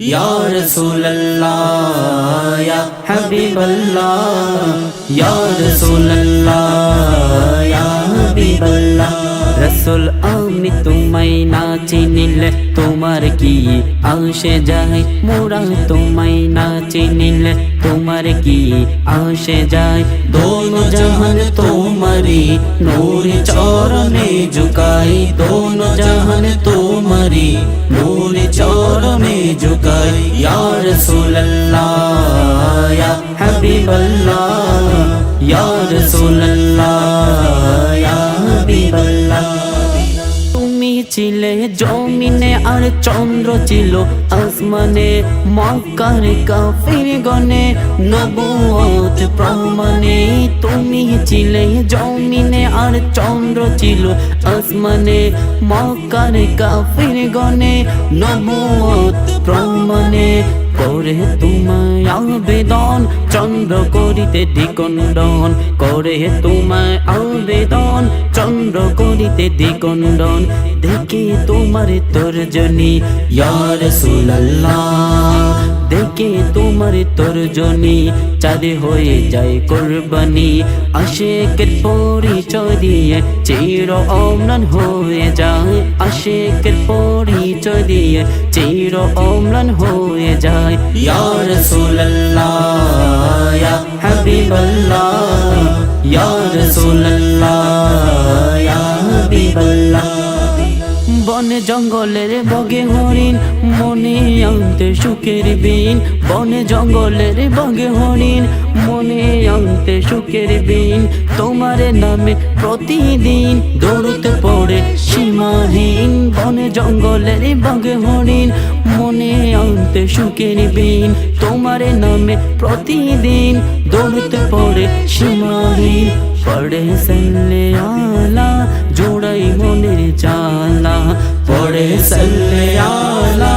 یا رسول اللہ، یا حبیب اللہ، یا رسول اللہ، یا حبیب اللہ، رسول آمنی تو চিনিলে তোমার কি আসে যায়? মোরা তোমায় না চিনিলে তোমার কি আসে যায়? দোনো জাহান তোমারি নূর চরণে ঝুকাই। দোনো জাহান তোমারি নূর চরণে ঝুকাই। ইয়া রাসূলুল্লাহ, ইয়া হাবিবাল্লাহ, ইয়া রাসূলুল্লাহ। ছিলে, জমিনে আর চন্দ্র ছিল। আসমানে মক্কার কাফির গনে নবুয়ত প্রমাণে তুমি ছিলে, জমিনে আর চন্দ্র ছিল। আসমানে মক্কার কাফির গনে নবুয়ত প্রমাণে করে তোমায় আবেদন চন্দ্র করিতে দ্বিকণ্ডন। করে তোমায় আবেদন চন্দ্র করিতে দ্বিকণ্ডন। দেখে তোমার তর্জনী ইয়ার সুলাল্লাহ দেখে তোমার তর্জনী, চাঁদে হয়ে যায় কোরবানি। আশেকের পরিচয় দিয়ে চির অম্লান হয়ে যায়। আশেকের পরিচয় দিয়ে চির অম্লান হয়ে যায়। ইয়া রাসূলুল্লাহ, ইয়া হাবিবাল্লাহ, ইয়া রাসূলুল্লাহ, ইয়া হাবিবাল্লাহ। বনে জঙ্গলের বগে হরিণ, মনে আনতে সুখের বিন। বনে জঙ্গলের বগে হরিণ, মনে আনতে সুখের বিন। তোমার নামে প্রতিদিন দৌড়তে পড়ে সীমাহীন। বনে জঙ্গলের বগে হরিণ, মনে আনতে সুখের বিন। তোমার নামে প্রতিদিন দৌড়তে পড়ে সীমাহীন। পড়ে সল্লে আলা, জোড়াই মনের চালা। পড়ে সল্লে আলা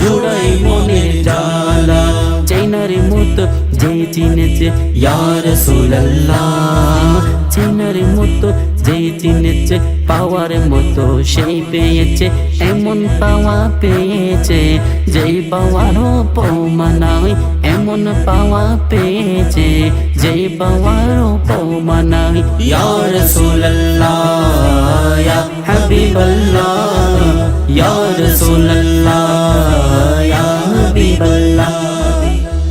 জোড়াই মনের জালা। চেনার মতো যে চিনেছে ইয়ার সুল্লাহ চেনার মতো যে চিনেছে পাওয়ার মতো সেই পেয়েছে, এমন পাওয়া পেয়েছে, যেই পাওয়ারও পৌমানায় এমন পাওয়া পেয়েছে, যেই পাওয়ারও পৌমানায় ইয়ার সুল্লাহ ইয়া হাবিবাল্লাহ।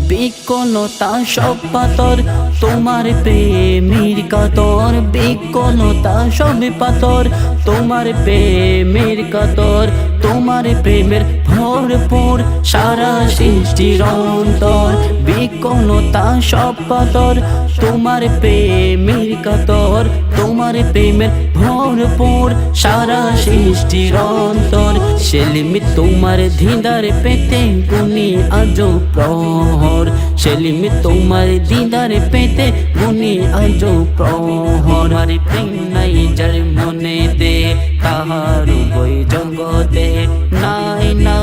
বিকলতা সব পাতর তোমার প্রেমের কাতর। বিকলতা সব পাতর তোমার প্রেমের কাতর। তোমার প্রেমের ভরপুর সারা সৃষ্টির অন্তর। বিকলতা সব পাতর তোমার প্রেমের কাতর। তোমার প্রেমের ভরপুর সারা সৃষ্টির অন্তর। সেলিমি তোমার ধিদার পেতে গুনি আজ প্রহর। সেলিমি তোমার দিদার পেতে গুনি আজ প্রহর। আর প্রেম নাই যার মনে দে তাহার বই জগতে নাই না।